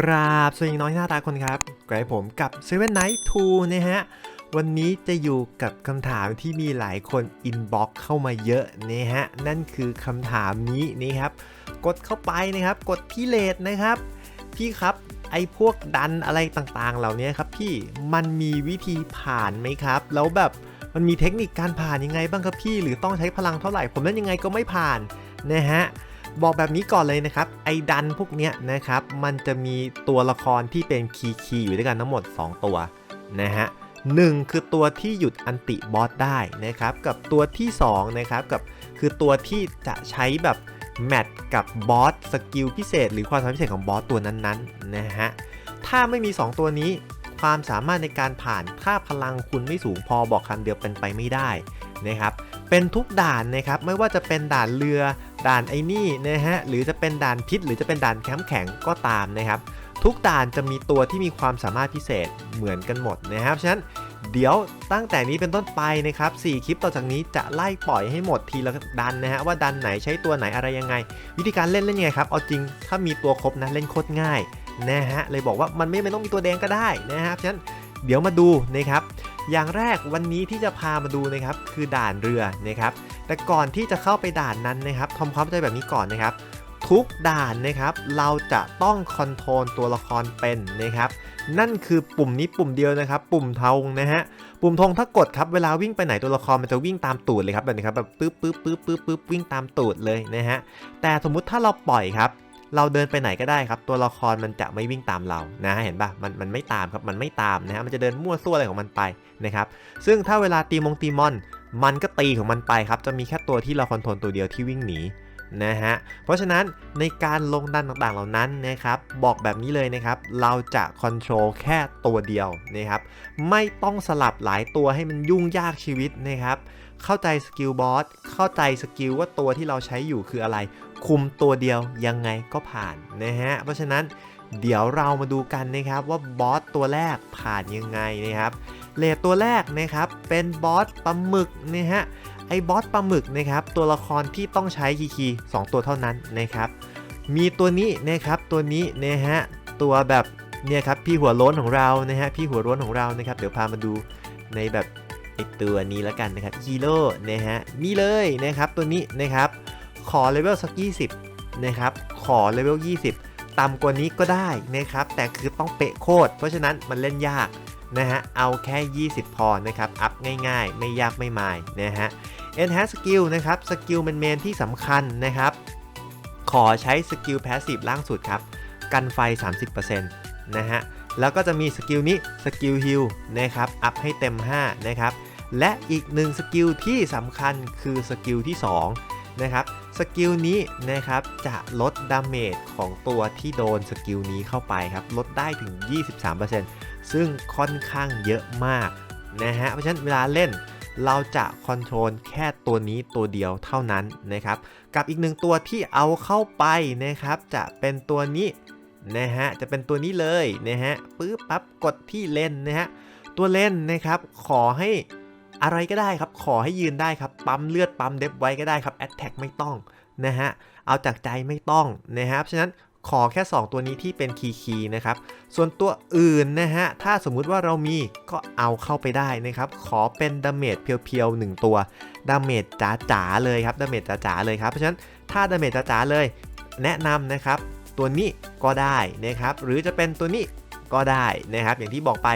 กราบสวัสดีน้อยหน้าตาคนครับกลายผมกับ Seven Night 2นะฮะ วันนี้จะอยู่กับคำถามที่มีหลายคนอินบ็อกเข้ามาเยอะนะฮะ นั่นคือคำถามนี้นี่ครับ กดเข้าไปนะครับ กดที่เลทนะครับ พี่ครับไอ้พวกดันอะไรต่างๆ เหล่านี้ครับพี่มันมีวิธีผ่านไหมครับ แล้วแบบมันมีเทคนิคการผ่านยังไงบ้างครับพี่ หรือต้องใช้พลังเท่าไหร่ ผมเล่นยังไงก็ไม่ผ่านนะฮะ บอกแบบนี้ก่อนเลยนะครับ ไอ้ดันพวกเนี้ยนะครับ มันจะมีตัวละครที่เป็นคีย์คีอยู่ด้วยกันทั้งหมด 2 ตัวนะฮะหนึ่งคือตัวที่หยุดอันติบอสได้นะครับ กับตัวที่2นะครับกับคือตัวที่จะใช้แบบแมทกับบอสสกิลพิเศษ หรือความสามารถพิเศษของบอสตัวนั้นๆนะฮะถ้าไม่มี 2 ตัวนี้ความสามารถในการผ่านถ้าพลังคุณไม่สูงพอบอกคำเดียวเป็นไปไม่ได้นะครับเป็นทุกด่านนะครับไม่ว่าจะเป็นด่านเรือ ด่านไอ้นี่นะฮะหรือจะเป็นด่านพิษ หรือจะเป็นด่านแคมป์แข็งก็ตามนะครับ ทุกด่านจะมีตัวที่มีความสามารถพิเศษเหมือนกันหมดนะครับฉะนั้นเดี๋ยวตั้งแต่นี้เป็นต้นไปนะครับ4คลิปต่อจากนี้จะไล่ปล่อยให้หมดทีละดันนะฮะว่าดันไหนใช้ตัวไหนอะไรยังไง วิธีการเล่นเล่นยังไงครับเอาจริงถ้ามีตัวครบนะเล่นโคตรง่ายนะฮะเลยบอกว่ามันไม่เป็นต้องมีตัวแดงก็ได้นะครับฉะนั้นเดี๋ยวมาดูนะครับอย่างแรกวันนี้ที่จะพามาดูนะครับคือด่านเรือนะครับ แต่ก่อนที่จะเข้าไปด่านนั้นนะครับทำความเข้าใจแบบนี้ก่อนนะครับ ทุกด่านนะครับ เราจะต้องคอนโทรลตัวละครเป็นนะครับ นั่นคือปุ่มนี้ปุ่มเดียวนะครับ ปุ่มธงนะฮะปุ่มธงถ้ากดครับเวลาวิ่งไปไหนตัวละครมันจะวิ่งตามตูดเลยครับแบบนี้ครับแบบปึ๊บปึ๊บปึ๊บปึ๊บปึ๊บวิ่งตามตูดเลยนะฮะแต่สมมุติถ้าเราปล่อยครับเราเดินไปไหนก็ได้ครับ ตัวละครมันจะไม่วิ่งตามเรานะเห็นปะมันมันไม่ตามครับมันไม่ตามนะฮะมันจะเดินมั่วซั่วอะไรของมันไปนะครับซึ่งถ้าเวลาตีมงตีมอน มันก็ตีของมันไปครับ จะมีแค่ตัวที่เราคอนโทรลตัวเดียวที่วิ่งหนีนะฮะ เพราะฉะนั้นในการลงดันต่างๆเหล่านั้นนะครับ บอกแบบนี้เลยนะครับ เราจะคอนโทรลแค่ตัวเดียวนะครับ ไม่ต้องสลับหลายตัวให้มันยุ่งยากชีวิตนะครับ เข้าใจสกิลบอส เข้าใจสกิลว่าตัวที่เราใช้อยู่คืออะไร คุมตัวเดียวยังไงก็ผ่านนะฮะ เพราะฉะนั้นเดี๋ยวเรามาดูกันนะครับว่าบอสตัวแรกผ่านยังไงนะครับ เลทตัวแรกนะครับเป็นบอสปลาหมึกนะฮะไอ้บอสปลาหมึกนะครับตัวละครที่ต้องใช้คีคีสองตัวเท่านั้นนะครับมีตัวนี้นะครับตัวนี้นะฮะตัวแบบเนี่ยครับพี่หัวโล้นของเรานะฮะพี่หัวโล้นของเรานะครับเดี๋ยวพามาดูในแบบไอ้ตัวนี้แล้วกันนะครับฮีโร่นะฮะนี่เลยนะครับตัวนี้นะครับขอเลเวลสัก 20นะครับขอเลเวล 20 ต่ำกว่านี้ก็ได้นะครับแต่คือต้องเป๊ะโคตรเพราะฉะนั้นมันเล่นยาก นะฮะ เอาแค่ 20 พอนะครับ อัพง่ายๆ ไม่ยากไม่มายนะฮะ Enhance Skill นะครับ สกิลเมนๆที่สำคัญนะครับ ขอใช้สกิล Passive ล่างสุดครับ กันไฟ 30%นะฮะ แล้วก็จะมีสกิลนี้ สกิล Heal นะครับ อัพให้เต็ม 5 นะครับ และอีกหนึ่งสกิลที่สำคัญคือสกิลที่ 2 นะครับ สกิลนี้นะครับจะลดดาเมจของตัวที่โดนสกิลนี้เข้าไปครับ ลดได้ถึง 23%ซึ่งค่อนข้างเยอะมากนะฮะเพราะฉะนั้นเวลาเล่นเราจะคอนโทรลแค่ตัวนี้ตัวเดียวเท่านั้นนะครับ กับอีกหนึ่งตัวที่เอาเข้าไปนะครับ จะเป็นตัวนี้นะฮะจะเป็นตัวนี้เลยนะฮะปึ๊บปั๊บกดที่เล่นนะฮะตัวเล่นนะครับขอให้ อะไรก็ได้ครับ ขอให้ยืนได้ครับ ปั๊มเลือดปั๊มเดฟไว้ก็ได้ครับแอตแทกไม่ต้องนะฮะ เอาจากใจไม่ต้องนะครับ ฉะนั้นขอแค่ 2 ตัวนี้ที่เป็นคีย์คีนะครับ ส่วนตัวอื่นนะฮะ ถ้าสมมุติว่าเรามีก็เอาเข้าไปได้นะครับ ขอเป็นดาเมจเพียวๆ 1 ตัว ดาเมจจ๋าๆ เลยครับ ดาเมจจ๋าๆ เลยครับ เพราะฉะนั้นถ้าดาเมจจ๋าๆ เลย แนะนำนะครับ ตัวนี้ก็ได้นะครับ หรือจะเป็นตัวนี้ก็ได้นะครับ อย่างที่บอกไป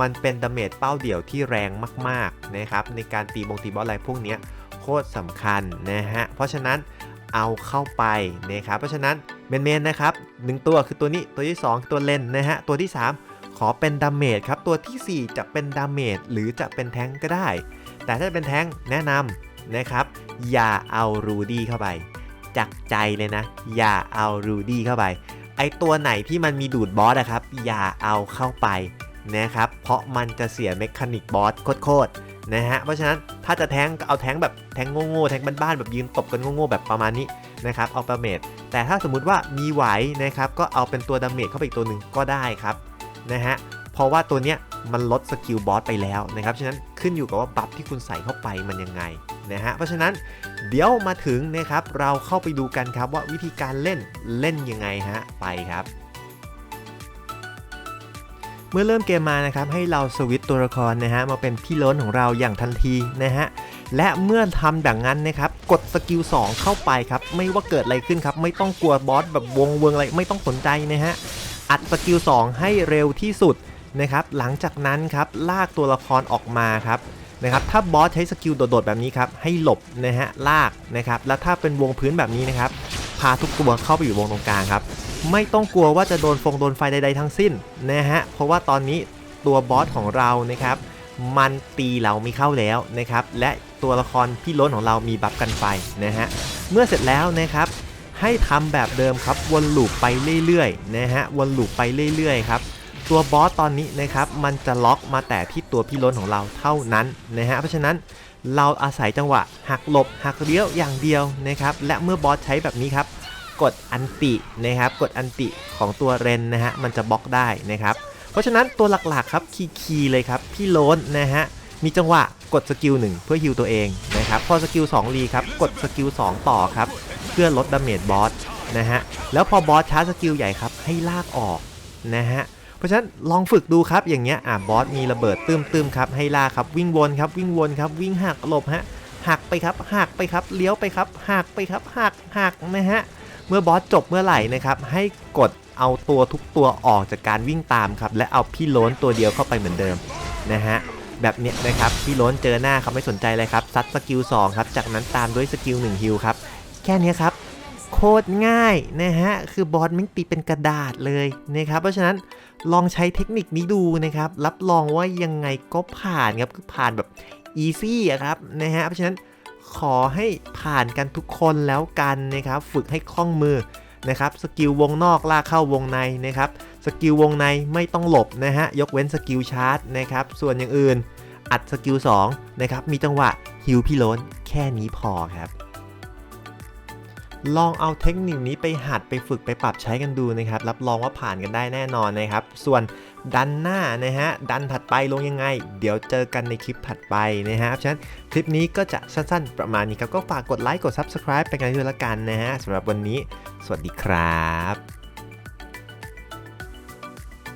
มันเป็นดาเมจเป้าเดี่ยวที่แรงมากๆนะครับในการตีบงตีบอสอะไรพวกนี้โคตรสำคัญนะฮะเพราะฉะนั้นเอาเข้าไปนะครับเพราะฉะนั้นเมนๆนะครับหนึ่งตัวคือตัวนี้ตัวที่ 2 ตัวเลนนะฮะตัวที่ 3 ขอเป็นดาเมจครับตัวทีสี่4 จะเป็นดาเมจหรือจะเป็นแทงก็ได้ แต่ถ้าเป็นแทงแนะนำนะครับอย่าเอารูดี้เข้าไปจากใจเลยนะ อย่าเอารูดี้เข้าไป ไอตัวไหนที่มันมีดูดบอสนะครับ อย่าเอาเข้าไป นะครับ เพราะมันจะเสียเมคานิกบอสโคตรๆนะฮะ เพราะฉะนั้นถ้าจะแทงก็เอาแทงแบบแทงโง่ๆแทงบ้านๆแบบยืนตบกันโง่ๆแบบประมาณนี้นะครับเอาประเมจแต่ถ้าสมมุติว่ามีไหวนะครับก็เอาเป็นตัวดาเมจเข้าไปอีกตัวหนึ่งก็ได้ครับนะฮะเพราะว่าตัวเนี้ยมันลดสกิลบอสไปแล้วนะครับฉะนั้นขึ้นอยู่กับว่าบัฟที่คุณใส่เข้าไปมันยังไงนะฮะเพราะฉะนั้นเดี๋ยวมาถึงนะครับเราเข้าไปดูกันครับว่าวิธีการเล่นเล่นยังไงฮะไปครับ เมื่อเริ่มเกมมานะครับให้เราสวิตตัวละครนะฮะมาเป็นพี่ล้นของเราอย่างทันทีนะฮะและเมื่อทำแบบนั้นนะครับกดสกิล2เข้าไปครับไม่ว่าเกิดอะไรขึ้นครับไม่ต้องกลัวบอสแบบวงเวงอะไรไม่ต้องสนใจนะฮะอัดสกิล2ให้เร็วที่สุดนะครับหลังจากนั้นครับลากตัวละครออกมาครับนะครับถ้าบอสใช้สกิลโดดๆแบบนี้ครับให้หลบนะฮะลากนะครับแล้วถ้าเป็นวงพื้นแบบนี้นะครับาทุกตัวเข้าไปอยู่วงตรงกลางครับ ไม่ต้องกลัวว่าจะโดนฟงโดนไฟใดๆทั้งสิ้นนะฮะ เพราะว่าตอนนี้ตัวบอสของเรานะครับ มันตีเราไม่เข้าแล้วนะครับ และตัวละครพี่ล้นของเรามีบัฟกันไฟนะฮะ เมื่อเสร็จแล้วนะครับ ให้ทำแบบเดิมครับวนลูปไปเรื่อยๆนะฮะ วนลูปไปเรื่อยๆครับตัวบอสตอนนี้นะครับมันจะล็อกมาแต่ที่ตัวพี่ล้นของเราเท่านั้นนะฮะเพราะฉะนั้นเราอาศัยจังหวะหักหลบหักเลี้ยวอย่างเดียวนะครับและเมื่อบอสใช้แบบนี้ครับ กดอันตินะครับ กดอันติของตัวเรนนะฮะ มันจะบล็อกได้นะครับ เพราะฉะนั้นตัวหลักๆครับคีย์เลยครับ พี่โลนนะฮะ มีจังหวะกดสกิล1เพื่อฮิวตัวเองนะครับ พอสกิล2รีครับ กดสกิล2ต่อครับ เพื่อลดดาเมจบอสนะฮะ แล้วพอบอสชาร์จสกิลใหญ่ครับ ให้ลากออกนะฮะเพราะฉะนั้นลองฝึกดูครับอย่างเงี้ยอะบอสมีระเบิดตื้มๆครับให้ลากครับวิ่งวนครับวิ่งวนครับวิ่งหักหลบฮะหักไปครับหักไปครับเลี้ยวไปครับหักไปครับหักหักนะฮะ เมื่อบอสจบเมื่อไหร่นะครับให้กดเอาตัวทุกตัวออกจากการวิ่งตามครับและเอาพี่โล้นตัวเดียวเข้าไปเหมือนเดิมนะฮะแบบเนี้ยนะครับพี่โล้นเจอหน้าครับไม่สนใจเลยครับซัดสกิล2ครับจากนั้นตามด้วยสกิล1ฮิลครับแค่นี้ครับโคตรง่ายนะฮะคือบอสไม่ตีเป็นกระดาษเลยนะครับเพราะฉะนั้นลองใช้เทคนิคนี้ดูนะครับรับรองว่ายังไงก็ผ่านครับคือผ่านแบบอีซี่ครับนะฮะเพราะฉะนั้น ขอให้ผ่านกันทุกคนแล้วกันนะครับ ฝึกให้คล่องมือนะครับ สกิลวงนอกลากเข้าวงในนะครับ สกิลวงในไม่ต้องหลบนะฮะ ยกเว้นสกิลชาร์จนะครับ ส่วนอย่างอื่น อัดสกิล2นะครับ มีจังหวะฮิวพี่โลนแค่นี้พอครับ ลองเอาเทคนิคนี้ไปหัดไปฝึกไปปรับใช้กันดูนะครับ รับรองว่าผ่านกันได้แน่นอนนะครับ ส่วน ดันหน้านะฮะ ดันถัดไปลงยังไง เดี๋ยวเจอกันในคลิปถัดไปนะฮะเพราะฉะนั้นคลิปนี้ก็จะสั้นๆ ประมาณนี้ครับ ก็ฝากกดไลค์ กด Subscribe เป็นกันด้วยละกันนะฮะสำหรับวันนี้ สวัสดีครับ